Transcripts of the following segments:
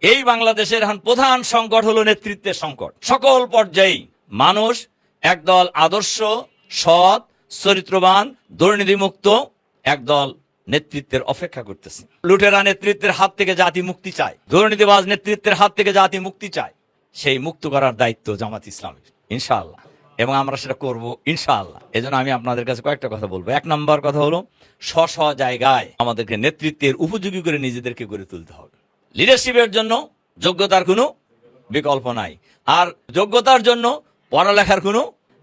এই বাংলাদেশের প্রধান সংকট হলো নেতৃত্বের সংকট। সকল পর্যায়ে মানুষ, একদল আদর্শ, সৎ, চরিত্রবান, দুর্নীতিমুক্ত একদল নেতৃত্বের অপেক্ষা করতেছে। লুটেরা নেতৃত্বের হাত থেকে জাতি মুক্তি চায়। দুর্নীতিবাজ নেতৃত্বের হাত থেকে জাতি মুক্তি চায়। সেই মুক্ত করার দায়িত্ব জামাত ইসলামের, ইনশাআল্লাহ। এবং আমরা সেটা করব, ইনশাআল্লাহ। এজন্য আমি আপনাদের কাছে কয়েকটা কথা বলব। এক নম্বর কথা হলো স্ব জায়গায় আমাদেরকে নেতৃত্বের উপযোগী করে নিজেদেরকে গড়ে তুলতে হবে। লিডারশিপের জন্য যোগ্যতার কোনো বিকল্প নাই। আর যোগ্যতার জন্য পড়ালেখার কোনো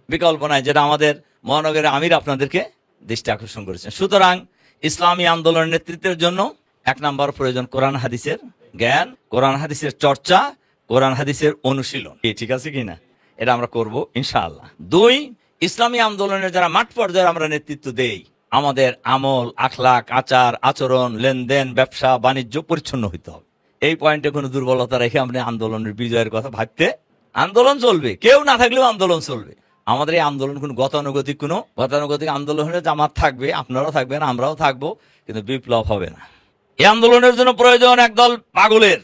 বিকল্প নাই, যেটা আমাদের মহানগরের আমির আপনাদেরকে দৃষ্টি আকর্ষণ করেছেন। সুতরাং ইসলামী আন্দোলনের নেতৃত্বের জন্য এক নম্বর প্রয়োজন কোরআন হাদিসের জ্ঞান, কোরআন হাদিসের চর্চা, কোরআন হাদিসের অনুশীলন। কি ঠিক আছে কিনা এটা আমরা করব ইনশাআল্লাহ। দুই, ইসলামী আন্দোলনের যারা মাঠ পর্যায়ে আমরা নেতৃত্ব দেই, আমাদের আমল, আখলাক, আচার, আচরণ, লেনদেন, ব্যবসা, বাণিজ্য পরিচ্ছন্ন হইতে হবে। এই পয়েন্টে কোনো দুর্বলতা রেখে আপনি আন্দোলনের বিজয়ের কথা ভাবতে আন্দোলন চলবে। কেউ না থাকলেও আন্দোলন চলবে। আমাদের এই আন্দোলন কোনো গতানুগতিক কোনো গতানুগতিক আন্দোলনের জামাত থাকবে, আপনারাও থাকবেন, আমরাও থাকব, কিন্তু বিপ্লব হবে না। এই আন্দোলনের জন্য প্রয়োজন একদল পাগলের,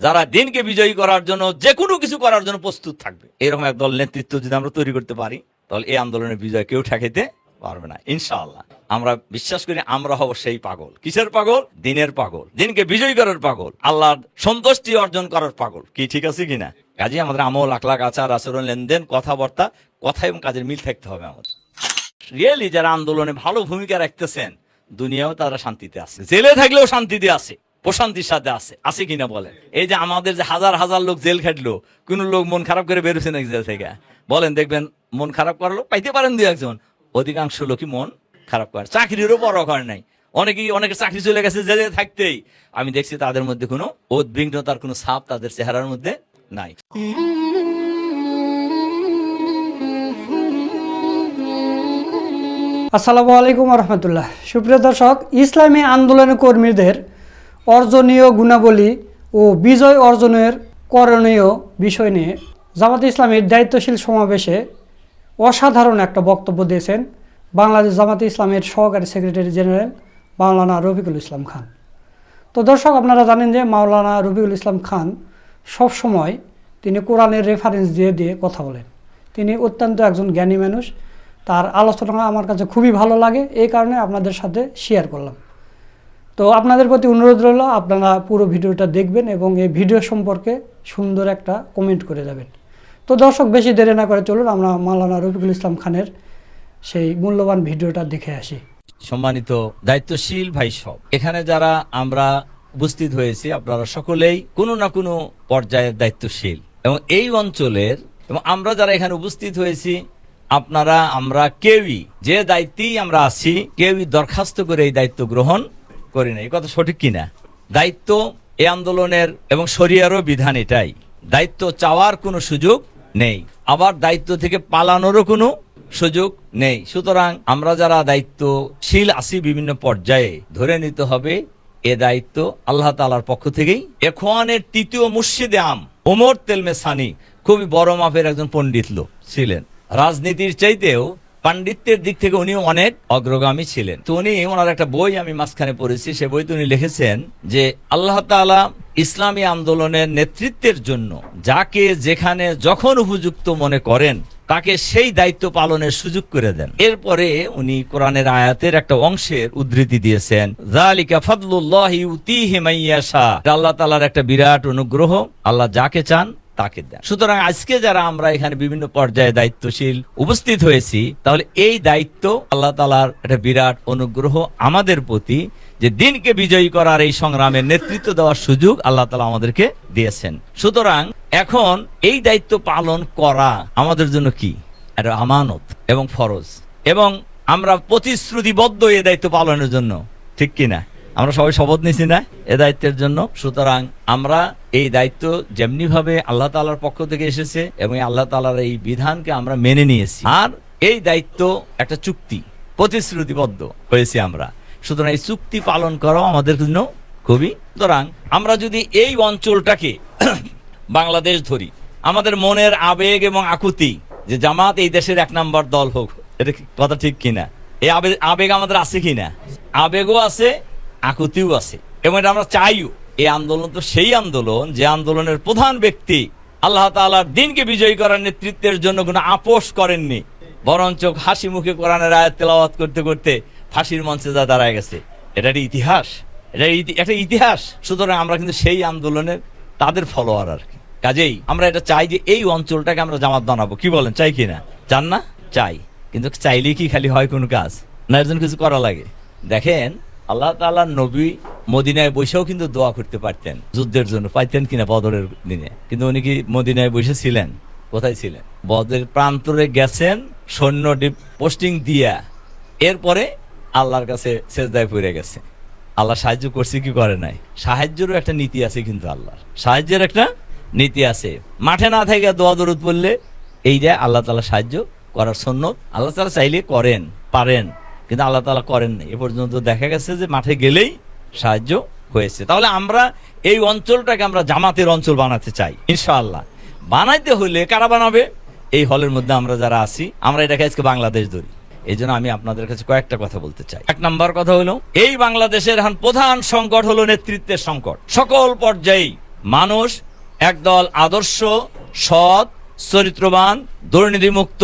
যারা দিনকে বিজয়ী করার জন্য যে কোনো কিছু করার জন্য প্রস্তুত থাকবে। এরকম একদল নেতৃত্ব যদি আমরা তৈরি করতে পারি, তাহলে এই আন্দোলনের বিজয় কেউ ঠেকাইতে পারবে না, ইনশাআল্লাহ। আমরা বিশ্বাস করি আমরা হব সেই পাগল। কিসের পাগল? দিনের পাগল। দিনকে বিজয়ী করার পাগল। আল্লাহর সন্তুষ্টি অর্জন করার পাগল। কি ঠিক আছে কিনা কাজে, আমাদের আমল, আখলাক, আচার, আচরণ, লেনদেন, কথাবার্তা, কথা এবং কাজের মিল থাকতে হবে আমাদের। রিয়েলি যারা আন্দোলনে ভালো ভূমিকা রাখতেছেন, দুনিয়াও তারা শান্তিতে আছে। জেলে থাকলেও শান্তিতে আছে, প্রশান্তির সাথে আছে। আছে কিনা বলেন? এই যে আমাদের যে হাজার হাজার লোক জেল খাটলো, কোন লোক মন খারাপ করে বেরোছে নাকি জেল থেকে? বলেন, দেখবেন মন খারাপ করার লোক পাইতে পারেন দু একজন। অধিকাংশ লোকই মন খারাপ করে। চাকরিরও বড় করে নাই। অনেকেই অনেকে চাকরি চলে গেছে জেলে থাকতেই। আমি দেখছি তাদের মধ্যে কোনো উদ্বিগ্নতার, কোনো ছাপ তাদের চেহারার মধ্যে নাই। আসসালামু আলাইকুম রহমতুল্লাহ সুপ্রিয় দর্শক, ইসলামী আন্দোলনের কর্মীদের অর্জনীয় গুণাবলী ও বিজয় অর্জনের করণীয় বিষয় নিয়ে জামাত ইসলামের দায়িত্বশীল সমাবেশে অসাধারণ একটা বক্তব্য দিয়েছেন বাংলাদেশ জামাতে ইসলামের সহকারী সেক্রেটারি জেনারেল মাওলানা রফিকুল ইসলাম খান। তো দর্শক, আপনারা জানেন যে মাওলানা রফিকুল ইসলাম খান সব সময় তিনি কোরআনের রেফারেন্স দিয়ে দিয়ে কথা বলেন। তিনি অত্যন্ত একজন জ্ঞানী মানুষ। তার আলোচনা আমার কাছে খুবই ভালো লাগে এই কারণে আপনাদের সাথে শেয়ার করলাম। তো আপনাদের প্রতি অনুরোধ রইল, আপনারা পুরো ভিডিওটা দেখবেন এবং এই ভিডিও সম্পর্কে সুন্দর একটা কমেন্ট করে যাবেন। তো দর্শক, বেশি দেরি না করে চলুন, আমরা মাওলানা রফিকুল ইসলাম খানের সেই মূল্যবান ভিডিওটা দেখে আসি। সম্মানিত দায়িত্বশীল ভাই সব, এখানে যারা আমরা উপস্থিত হয়েছি, আপনারা সকলেই কোনো না কোনো পর্যায়ের দায়িত্বশীল। এবং এই অঞ্চলের, এবং আমরা যারা এখানে উপস্থিত হয়েছি, আপনারা, আমরা কেউই, যে দায়িত্বেই আমরা আছি, কেউই দরখাস্ত করে এই দায়িত্ব গ্রহণ করি না এই কথা সঠিক কিনা? দায়িত্ব এই আন্দোলনের এবং শরিয়ারও বিধান এটাই। দায়িত্ব চাওয়ার কোনো সুযোগ নেই। আবার দায়িত্ব থেকে পালানোরও কোনো সুযোগ নেই। সুতরাং আমরা যারা দায়িত্বশীল আছি বিভিন্ন পর্যায়ে, ধরে নিতে হবে এ দায়িত্ব আল্লাহ তালার পক্ষ থেকেই। এখনের তৃতীয় মুর্শিদে আম, ওমর তেলমে সানি খুবই বড় মাপের একজন পণ্ডিত লোক ছিলেন। রাজনীতির চাইতেও পাণ্ডিত্যের দিক থেকে উনি অনেক অগ্রগামী ছিলেন। তো উনি ওনার একটা বই আমি মাঝখানে পড়েছি, সে বইতে উনি লিখেছেন যে, আল্লাহ তালা ইসলামী আন্দোলনের নেতৃত্বের জন্য যাকে যেখানে যখন উপযুক্ত মনে করেন, তাকে সেই দায়িত্ব পালনের সুযোগ করে দেন। এরপরে উনি কোরআনের আয়াতের একটা অংশের উদ্ধৃতি দিয়েছেন আল্লাহ তাআলার একটা বিরাট অনুগ্রহ। আল্লাহ যাকে চান তাকে দেন। সুতরাং আজকে যারা আমরা এখানে বিভিন্ন পর্যায়ে দায়িত্বশীল উপস্থিত হয়েছি, তাহলে এই দায়িত্ব আল্লাহ তালার একটা বিরাট অনুগ্রহ আমাদের প্রতি যে দিনকে বিজয়ী করার এই সংগ্রামের নেতৃত্ব দেওয়ার সুযোগ আল্লাহ তালা আমাদেরকে দিয়েছেন। সুতরাং এখন এই দায়িত্ব পালন করা আমাদের জন্য কি? একটা আমানত এবং ফরজ। এবং আমরা প্রতিশ্রুতিবদ্ধ এই দায়িত্ব পালনের জন্য, ঠিক কিনা? আমরা সবাই শপথ নিছি না এ দায়িত্বের জন্য। সুতরাং আমরা এই দায়িত্ব যেমনি ভাবে আল্লাহ তালার পক্ষ থেকে এসেছে এবং আল্লাহ তালার এই বিধানকে আমরা মেনে নিয়েছি। আর এই দায়িত্ব একটা চুক্তি, প্রতিশ্রুতিবদ্ধ হয়েছি আমরা। সুতরাং এই চুক্তি পালন করাও আমাদের জন্য খুবই সুতরাং আমরা যদি এই অঞ্চলটাকে বাংলাদেশ ধরি, আমাদের মনের আবেগ এবং আকুতি যে জামাত এই দেশের এক নাম্বার দল হোক, এটা কথা ঠিক কিনা? এই আবেগ আবেগ আমাদের আছে কিনা? আবেগও আছে আকুতিও আছে। এবং এটা আমরা চাইও। এই আন্দোলন তো সেই আন্দোলন যে আন্দোলনের প্রধান ব্যক্তি আল্লাহ তাআলার দিনকে বিজয়ী করার নেতৃত্বের জন্য কোনো আপোষ করেননি। বরঞ্চ হাসি মুখে কোরআনের আয়াত তেলাওয়াত করতে করতে ফাঁসির মঞ্চে যা দাঁড়ায় গেছে। এটা একটা ইতিহাস। এটা একটা ইতিহাস। সুতরাং আমরা কিন্তু সেই আন্দোলনের তাদের ফলোয়ার আর কি। কাজেই আমরা এটা চাই যে এই অঞ্চলটাকে আমরা জামাত বানাবো। কি বলেন, চাই কি না? চান না? চাই। কিন্তু চাইলেই কি খালি হয় কোনো কাজ? না, এর জন্য কিছু করা লাগে। দেখেন আল্লাহ তাআলার নবী মদিনায় বসেও কিন্তু দোয়া করতে পারতেন, যুদ্ধের জন্য পাইতেন কিনা বদরের দিনে। কিন্তু উনি কি মদিনায় বসে ছিলেন? কোথায় ছিলেন? বদরের প্রান্তরে গেছেন, সৈন্য পোস্টিং দিয়া এরপরে আল্লাহর কাছে সেজদায় পড়ে গেছে। আল্লাহ সাহায্য করছে কি করে নাই? সাহায্যেরও একটা নীতি আছে কিন্তু আল্লাহর। সাহায্যের একটা নীতি আছে। মাঠে না থেকে দোয়া দরুদ বললে এইটা আল্লাহ তালা সাহায্য করার জন্য আল্লাহ তালা চাইলে করেন, পারেন। কিন্তু আল্লাহ তালা করেন না এ পর্যন্ত দেখা গেছে যে মাঠে গেলেই সাহায্য হয়েছে। তাহলে আমরা এই অঞ্চলটাকে আমরা জামাতের অঞ্চল বানাতে চাই, ইনশাআল্লাহ। বানাইতে হলে কারা বানাবে? এই হলের মধ্যে আমরা যারা আছি, আমরা এটাকে আজকে বাংলাদেশ ধরি। এই জন্য আমি আপনাদের কাছে কয়েকটা কথা বলতে চাই। এক নাম্বার কথা হলো, এই বাংলাদেশের এখন প্রধান সংকট হলো নেতৃত্বের সংকট। সকল পর্যায়ে মানুষ, একদল আদর্শ, সৎ, চরিত্রবান, দুর্নীতিমুক্ত,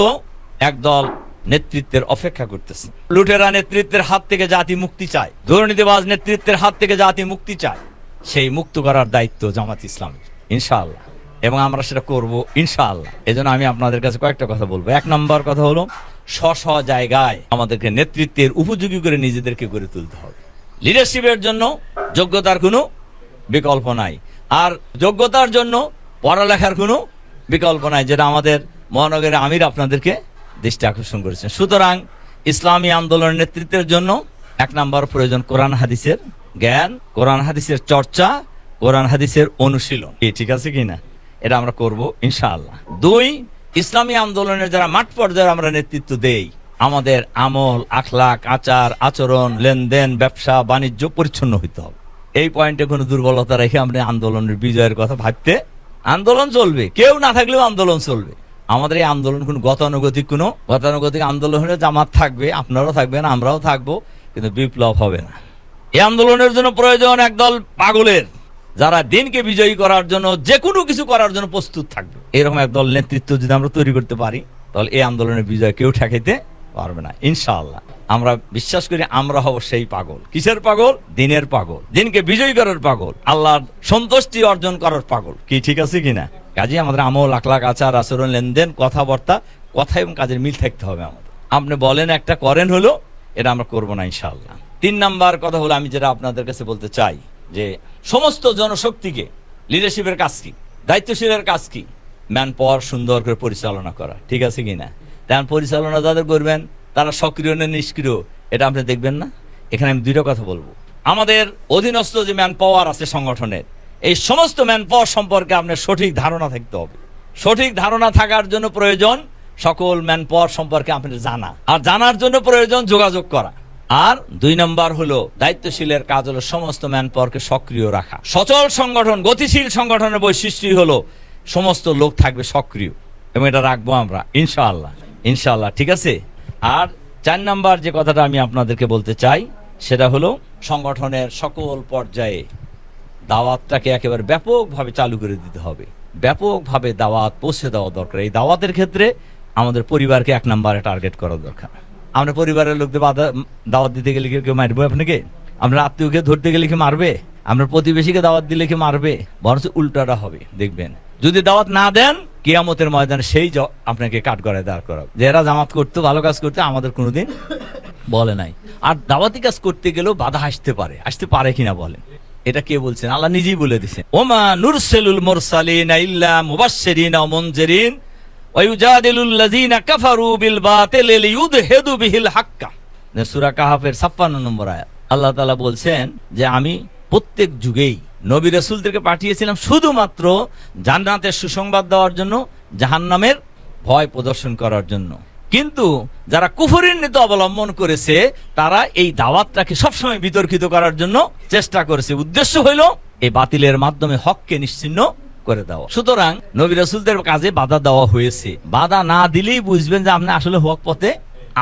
একদল নেতৃত্বের অপেক্ষা করতেছে। লুটেরা নেতৃত্বের হাত থেকে জাতি মুক্তি চায়। দুর্নীতিবাজ নেতৃত্বের হাত থেকে জাতি মুক্তি চায়। সেই মুক্ত করার দায়িত্ব জামাত ইসলামের। ইনশাআল্লাহ। এবং আমরা সেটা করব ইনশাআল্লাহ। এজন্য আমি আপনাদের কাছে কয়েকটা কথা বলব। এক নম্বর কথা হলো স্ব স্ব জায়গায় আমাদেরকে নেতৃত্বের উপযোগী করে নিজেদেরকে গড়ে তুলতে হবে। লিডারশিপের জন্য যোগ্যতার কোনো বিকল্প নাই। আর যোগ্যতার জন্য পড়ালেখার কোনো বিকল্প নাই, যেটা আমাদের মহানগরের আমির আপনাদেরকে দৃষ্টি আকর্ষণ করেছেন। সুতরাং ইসলামী আন্দোলনের নেতৃত্বের জন্য এক নম্বর প্রয়োজন কোরআন হাদিসের জ্ঞান, কোরআন হাদিসের চর্চা, কোরআন হাদিসের অনুশীলন। ঠিক আছে কিনা এটা আমরা করব ইনশাআল্লাহ। দুই, ইসলামী আন্দোলনের যারা মাঠ পর্যায়ে আমরা নেতৃত্ব দেই, আমাদের আমল, আখলাক, আচার, আচরণ, লেনদেন, ব্যবসা, বাণিজ্য পরিচ্ছন্ন হইতে হবে। এই পয়েন্টে কোনো দুর্বলতা রেখে আমরা আন্দোলনের বিজয়ের কথা ভাবতে আন্দোলন চলবে। কেউ না থাকলেও আন্দোলন চলবে। আমাদের এই আন্দোলন কোনো গতানুগতিক কোনো গতানুগতিক আন্দোলন জামাত থাকবে, আপনারাও থাকবেন, আমরাও থাকব, কিন্তু বিপ্লব হবে না। এই আন্দোলনের জন্য প্রয়োজন একদল পাগলের, যারা দিনকে বিজয়ী করার জন্য যে কোনো কিছু করার জন্য প্রস্তুত থাকবে। এরকম একদল নেতৃত্ব যদি আমরা তৈরি করতে পারি, তাহলে এই আন্দোলনের বিজয় কেউ ঠেকাইতে পারবে না, ইনশাআল্লাহ। আমরা বিশ্বাস করি আমরা হব সেই পাগল। কিসের পাগল? দিনের পাগল। দিনকে বিজয়ী করার পাগল। আল্লাহর সন্তুষ্টি অর্জন করার পাগল। কি ঠিক আছে কিনা কাজে আমাদের আমল আখলাক আচার, আচরণ, লেনদেন, কথাবার্তা, কথা এবং কাজের মিল থাকতে হবে আমাদের। আপনি বলেন, একটা করেন হলো, এটা আমরা করব না ইনশাআল্লাহ। তিন নাম্বার কথা হলো, আমি যেটা আপনাদের কাছে বলতে চাই, যে সমস্ত জনশক্তিকে লিডারশিপের কাজ কি? দায়িত্বশীলের কাজ কি? ম্যান পাওয়ার সুন্দর করে পরিচালনা করা, ঠিক আছে কি না? তেমন পরিচালনা যাদের করবেন, তারা সক্রিয় না নিষ্ক্রিয়, এটা আপনি দেখবেন না? এখানে আমি দুইটা কথা বলব। আমাদের অধীনস্থ যে ম্যান পাওয়ার আছে সংগঠনের এই সমস্ত ম্যান পাওয়ার সম্পর্কে আপনার সঠিক ধারণা থাকতে হবে। সঠিক ধারণা থাকার জন্য প্রয়োজন সকল ম্যান পাওয়ার সম্পর্কে আপনার জানা। আর জানার জন্য প্রয়োজন যোগাযোগ করা। আর দুই নম্বর হলো, দায়িত্বশীলের কাজ হলো সমস্ত ম্যান পাওয়ারকে সক্রিয় রাখা। সচল সংগঠন, গতিশীল সংগঠনের বৈশিষ্ট্যই হলো সমস্ত লোক থাকবে সক্রিয়। এবং এটা রাখব আমরা, ইনশাআল্লাহ। ইনশাআল্লাহ, ঠিক আছে? আর চার নাম্বার যে কথাটা আমি আপনাদেরকে বলতে চাই, সেটা হলো সংগঠনের সকল পর্যায়ে দাওয়াতটাকে একেবারে ব্যাপকভাবে চালু করে দিতে হবে। ব্যাপকভাবে দাওয়াত পৌঁছে দেওয়া দরকার। এই দাওয়াতের ক্ষেত্রে আমাদের পরিবারকে এক নম্বরে টার্গেট করা দরকার। আমরা পরিবারের লোকদের বাধা দাওয়াত দিতে গেলে কি কেউ মারবে আপনাকে? আমরা আত্মীয়কে ধরতে গেলে কি মারবে? আমরা প্রতিবেশীকে দাওয়াত দিলে কি মারবে? বরঞ্চ উল্টাটা হবে, দেখবেন। যদি দাওয়াত না দেন, কিয়ামতের ময়দানে সেই আপনাকে কাঠ করে দাঁড় করাবে। যে এরা জামাত করতো, ভালো কাজ করতে, আমাদের কোনোদিন বলে নাই। আর দাওয়াতি কাজ করতে গেলেও বাধা আসতে পারে। আসতে পারে কিনা বলেন? এটা কে বলছেন? আল্লাহ নিজেই বলে দিছেন। ওমা নুরসেলুল মুরসালিন ইল্লা মুবাশশিরিন ওয়া মুনজিরিন ওয়া ইউজাদিলুল লাযিনা কাফারু বিল বাতিল লিইউদহিদু বিহিল হাক্কা। সূরা কাহাফের 56 নম্বর আয়াত। আল্লাহ তাআলা বলছেন যে আমি প্রত্যেক যুগেই নবী রাসূলদেরকে পাঠিয়েছিলাম শুধুমাত্র জান্নাতের সুসংবাদ দেওয়ার জন্য, জাহান্নামের ভয় প্রদর্শন করার জন্য। কিন্তু যারা কুফরের নীতি অবলম্বন করেছে, তারা এই দাওয়াতটাকে সবসময় বিতর্কিত করার জন্য চেষ্টা করেছে। উদ্দেশ্য হইল এই বাতিলের মাধ্যমে হককে নিশ্চিন্ন করে দেওয়া। সুতরাং নবী রাসূলদের কাজে বাধা দেওয়া হয়েছে। বাধা না দিলেই বুঝবেন যে আপনি আসলে হক পথে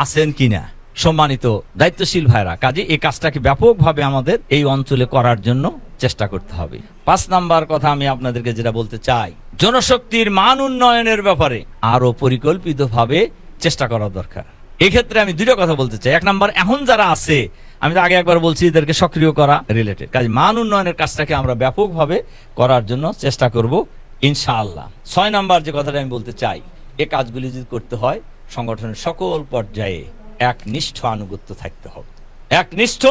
আছেন কিনা। সম্মানিত দায়িত্বশীল ভাইরা, কাজে এই কাজটাকে ব্যাপকভাবে আমাদের এই অঞ্চলে করার জন্য চেষ্টা করতে হবে। পাঁচ নাম্বার কথা আমি আপনাদেরকে যেটা বলতে চাই। জনশক্তির মান উন্নয়নের ব্যাপারে আরও পরিকল্পিতভাবে চেষ্টা করা দরকার। এক্ষেত্রে আমি দুটো কথা বলতে চাই। এক নাম্বার, এখন যারা আছে, আমি তো আগে একবার বলছি, এদেরকে সক্রিয় করা রিলেটেড কাজে মান উন্নয়নের কাজটাকে আমরা ব্যাপকভাবে করার জন্য চেষ্টা করব, ইনশাআল্লাহ। ছয় নাম্বার যে কথাটা আমি বলতে চাই, এ কাজগুলি যদি করতে হয়, সংগঠনের সকল পর্যায়ে একনিষ্ঠ আনুগত্য থাকতে হবে। একনিষ্ঠ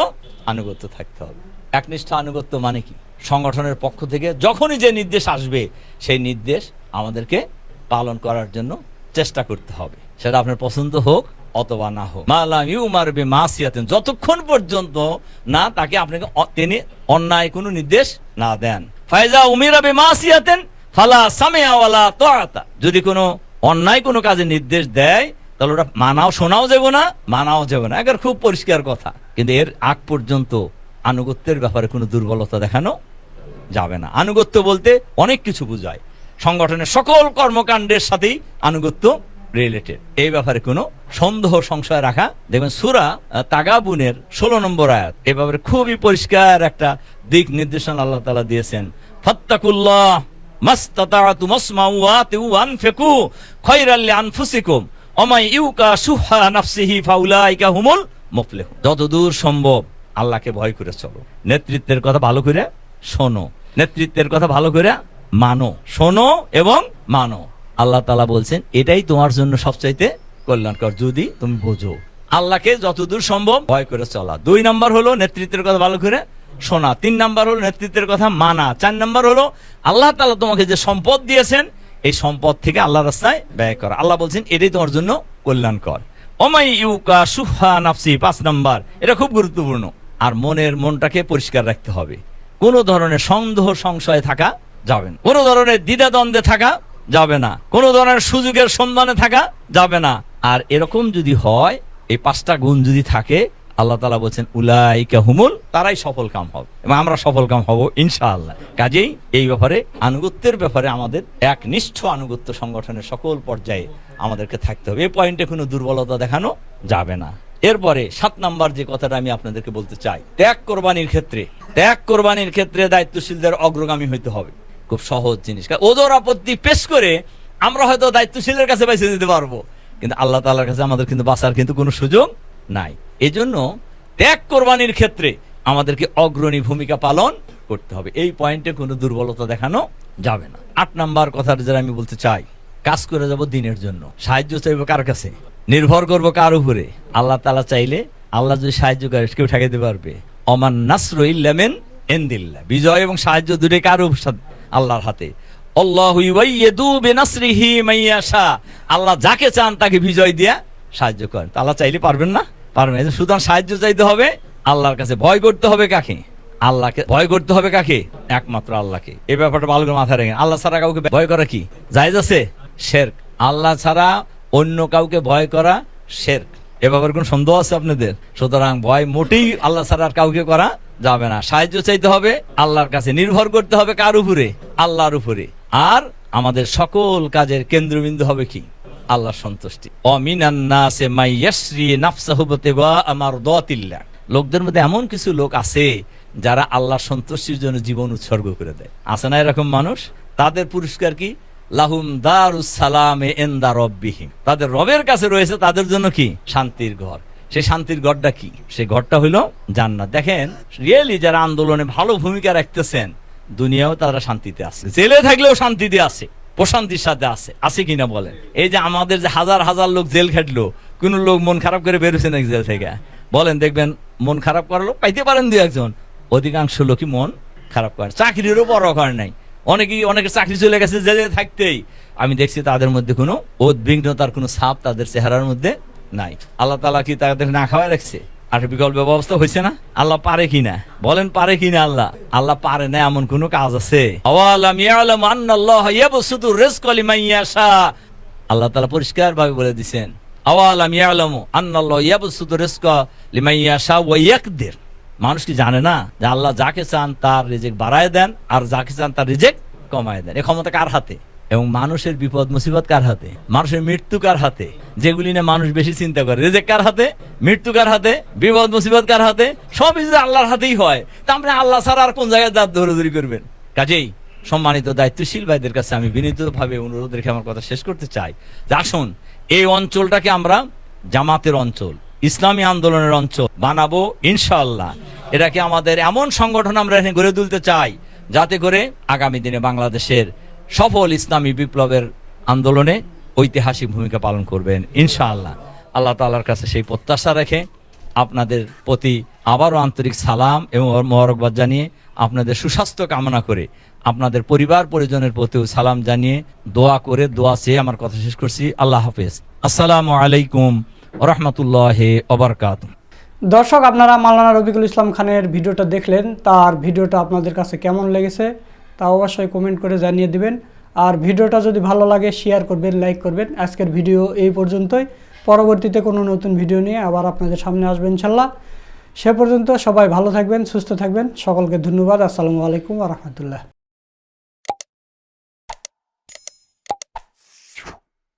আনুগত্য থাকতে হবে। একনিষ্ঠ আনুগত্য মানে কি? সংগঠনের পক্ষ থেকে যখনই যে নির্দেশ আসবে, সেই নির্দেশ আমাদেরকে পালন করার জন্য চেষ্টা করতে হবে। সেটা আপনার পছন্দ হোক অথবা না হোক। মালাম ইউমার বে মাসিয়াতেন যতক্ষণ পর্যন্ত না তাকে আপনাকে তিনি অন্যায় কোনো নির্দেশ না দেন। ফায়জা উমিরা বে মাসিয়াতেন ফালা সামিয়া ওয়ালা তাআতা। যদি কোনো অন্যায় কোনো কাজে নির্দেশ দেয়, তাহলে ওটা মানাও শোনাও যাবে না, মানাও যাবে না। একবার খুব পরিষ্কার কথা। কিন্তু এর আগ পর্যন্ত আনুগত্যের ব্যাপারে কোনো দুর্বলতা দেখানো যাবে না। আনুগত্য বলতে অনেক কিছু বোঝায়। সংগঠনের সকল কর্মকাণ্ডের সাথেই আনুগত্য রিলেটেড এই ব্যাপারে কোনো সন্দেহ, সংশয় রাখা। দেখবেন সুরা তাগাবুনের ষোলো নম্বর আয়াত। এ ব্যাপারে খুবই পরিষ্কার একটা দিক নির্দেশনা আল্লাহ তালা দিয়েছেন। ফত্তাকুল্লাহ মাস্তাতাতু মাসমাউ ওয়া আতিউ আনফিকু খায়রাল লিআনফুসিকুম ওমাই ইউকা সুহা নাফসিহি ফাউলাইকা হুমুল মুফলিহুন। যতদূর সম্ভব আল্লাহকে ভয় করে চলো। নেতৃত্বের কথা ভালো করে শোনো। নেতৃত্বের কথা ভালো করে মানো, শোনো এবং মানো। আল্লাহ তালা বলছেন, এটাই তোমার জন্য সবচাইতে কল্যাণকর, যদি তুমি বোঝো। আল্লাহকে যতদূর সম্ভব ভয় করে চলা। দুই নাম্বার হলো নেতৃত্বের কথা ভালো করে শোনা। তিন নাম্বার হলো নেতৃত্বের কথা মানা। চার নাম্বার হলো আল্লাহ তালা তোমাকে যে সম্পদ দিয়েছেন, এই সম্পদ থেকে আল্লাহ রাস্তায় ব্যয় করা। আল্লাহ বলছেন, এটাই তোমার জন্য কল্যাণকর। ওমাই ইউকা সুহা নাফসি, পাঁচ নাম্বার। এটা খুব গুরুত্বপূর্ণ। আর মনের মনটাকে পরিষ্কার রাখতে হবে। কোনো ধরনের সন্দেহ, সংশয় থাকা যাবে না কোনো ধরনের দ্বিধাদ্বন্দ্বে থাকা যাবে না। কোনো ধরনের সুযোগের সন্ধানে থাকা যাবে না। আর এরকম যদি হয়, এই পাঁচটা গুণ যদি থাকে, আল্লাহ তালা বলছেন, উলাইকা হুমুল, তারাই সফল কাম হবে। এবং আমরা সফল কাম হব ইনশাআল্লাহ। কাজেই এই ব্যাপারে, আনুগত্যের ব্যাপারে আমাদের একনিষ্ঠ আনুগত্য সংগঠনের সকল পর্যায়ে আমাদেরকে থাকতে হবে। এই পয়েন্টে কোনো দুর্বলতা দেখানো যাবে না। এরপরে সাত নাম্বার যে কথাটা আমি আপনাদেরকে বলতে চাই, ত্যাগ কোরবানির ক্ষেত্রে, ত্যাগ কোরবানির ক্ষেত্রে দায়িত্বশীলদের অগ্রগামী হইতে হবে। খুব সহজ জিনিস। ওদের আপত্তি পেশ করে আমরা হয়তো দায়িত্বশীলের কাছে বেঁচে দিতে পারব। কিন্তু আল্লাহ তাআলার কাছে আমাদের কিন্তু বাঁচার কিন্তু কোনো সুযোগ নাই। এজন্য ত্যাগ কোরবানির ক্ষেত্রে আমাদেরকে অগ্রণী ভূমিকা পালন করতে হবে। এই পয়েন্টে কোনো দুর্বলতা দেখানো যাবে না। আট নাম্বার কথাটা যারা আমি বলতে চাই, কাজ করে যাব দিনের জন্য। সাহায্য চাইব কার কাছে? নির্ভর করব কার উপরে? আল্লাহ তালা চাইলে আল্লাহ যদি সাহায্য করে, কেউ ঠেকাইতে পারবে। অমান নাসর ইল্লামেন এন্দিল্লা বিজয় এবং সাহায্য দূরে কার উপর- আল্লাহর হাতে। আল্লাহু যাকে চান তাকে বিজয় দিয়া সাহায্য করেন। আল্লাহ চাইলে পারবেন না? পারবেন। সুতরাং সাহায্য চাইতে হবে, আল্লাহর কাছে ভয় করতে হবে কাকে? আল্লাহকে ভয় করতে হবে কাকে? একমাত্র আল্লাহকে। এই ব্যাপারটা ভালো করে মাথায় রাখেন। আল্লাহ ছাড়া কাউকে ভয় করা কি? জায়েজ আছে? শেরক। আল্লাহ ছাড়া অন্য কাউকে ভয় করা শেরক। এ ব্যাপারে কোনো সন্দেহ আছে আপনাদের? সুতরাং ভয় মোটেই আল্লাহ ছাড়া আর কাউকে করা যাবে না। সাহায্য চাইতে হবে আল্লাহর কাছে, নির্ভর করতে হবে কার উপরে? আল্লাহর উপরে। আর আমাদের সকল কাজের কেন্দ্রবিন্দু হবে কি? আল্লাহর সন্তুষ্টি। বিতিগা আমার দাতিল্লাহ লোকদের মধ্যে এমন কিছু লোক আছে যারা আল্লাহর সন্তুষ্টির জন্য জীবন উৎসর্গ করে দেয়। আছে না এরকম মানুষ? তাদের পুরস্কার কি? লাহুম দারুস সালামে এন্দা রব্বিহিম। তাদের রবের কাছে রয়েছে, তাদের জন্য কি? শান্তির ঘর। সেই শান্তির ঘরটা কি? সেই ঘরটা হইল জান্নাত। দেখেন রিয়েলি যারা আন্দোলনে ভালো ভূমিকা রাখতেছেন, দুনিয়াও তারা শান্তিতে আছে। জেলে থাকলেও শান্তিতে আছে, প্রশান্তির সাথে আছে। আছে কিনা বলেন? এই যে আমাদের যে হাজার হাজার লোক জেল খাটলো, কোন লোক মন খারাপ করে বেরোছে নাকি জেল থেকে? বলেন, দেখবেন, মন খারাপ করার লোক পাইতে পারেন দু একজন। অধিকাংশ লোকই মন খারাপ করে। চাকরিরও বড় করে নাই। অনেকেই অনেকের চাকরি চলে গেছে জেলে থাকতেই। আমি দেখছি তাদের মধ্যে কোনো উদ্বিগ্নতার, কোনো ছাপ তাদের চেহারার মধ্যে নাই। আল্লাহ তালা কি তাদের না খাওয়া রাখছে? আর বিকল্প ব্যবস্থা হয়েছে না? আল্লাহ পারে কিনা বলেন পারে কিনা আল্লাহ? আল্লাহ পারে না, এমন কোন কাজ আছে? আল্লাহ তাআলা পরিষ্কার ভাবে বলে ইয়াকদির। মানুষ কি জানে না যে আল্লাহ যাকে চান তার রিজেক বাড়ায় দেন, আর যাকে চান তার রিজেক কমায় দেন। এই ক্ষমতা কার হাতে? এবং মানুষের বিপদ, মুসিবত কার হাতে? মানুষের মৃত্যু কার হাতে? যেগুলি নিয়ে মানুষ বেশি চিন্তা করে। রেজেক কার হাতে? মৃত্যু কার হাতে? বিপদ, মুসিবত কার হাতে? সবই যদি আল্লাহর হাতেই হয়, তা আপনি আল্লাহ ছাড়া আর কোন জায়গায় দাঁত দৌড়াদৌড়ি করবেন? কাজেই সম্মানিত, দায়িত্বশীল ভাইদের কাছে আমি বিনীতভাবে অনুরোধ রেখে আমার কথা শেষ করতে চাই। যে আসুন, এই অঞ্চলটাকে আমরা জামাতের অঞ্চল, ইসলামী আন্দোলনের অঞ্চল বানাবো ইনশাআল্লাহ। এটাকে আমাদের এমন সংগঠন আমরা এখানে গড়ে তুলতে চাই, যাতে করে আগামী দিনে বাংলাদেশের সফল ইসলামী বিপ্লবের আন্দোলনে ঐতিহাসিক ভূমিকা পালন করবেন, ইনশাআল্লাহ। আল্লাহ তালার কাছে সেই প্রত্যাশা রেখে আপনাদের প্রতি আবারও আন্তরিক সালাম এবং মোবারকবাদ জানিয়ে আপনাদের সুস্বাস্থ্য কামনা করে আপনাদের পরিবার পরিজনের প্রতিও সালাম জানিয়ে দোয়া করে দোয়া চেয়ে আমার কথা শেষ করছি। আল্লাহ হাফেজ। আসসালামু আলাইকুম রহমতুল্লাহ অবরকাত দর্শক, আপনারা মাওলানা রবিকুল ইসলাম খানের ভিডিওটা দেখলেন, তার ভিডিওটা আপনাদের কাছে কেমন লেগেছে? তা অবশ্যই কমেন্ট করে জানিয়ে দিবেন। আর ভিডিওটা যদি ভালো লাগে শেয়ার করবেন লাইক করবেন। আজকের ভিডিও এই পর্যন্তই। পরবর্তীতে কোনো নতুন ভিডিও নিয়ে আবার আপনাদের সামনে আসবেন ইনশাল্লাহ। সে পর্যন্ত সবাই ভালো থাকবেন, সুস্থ থাকবেন। সকলকে ধন্যবাদ। আসসালামু আলাইকুম রহমতুল্লাহ।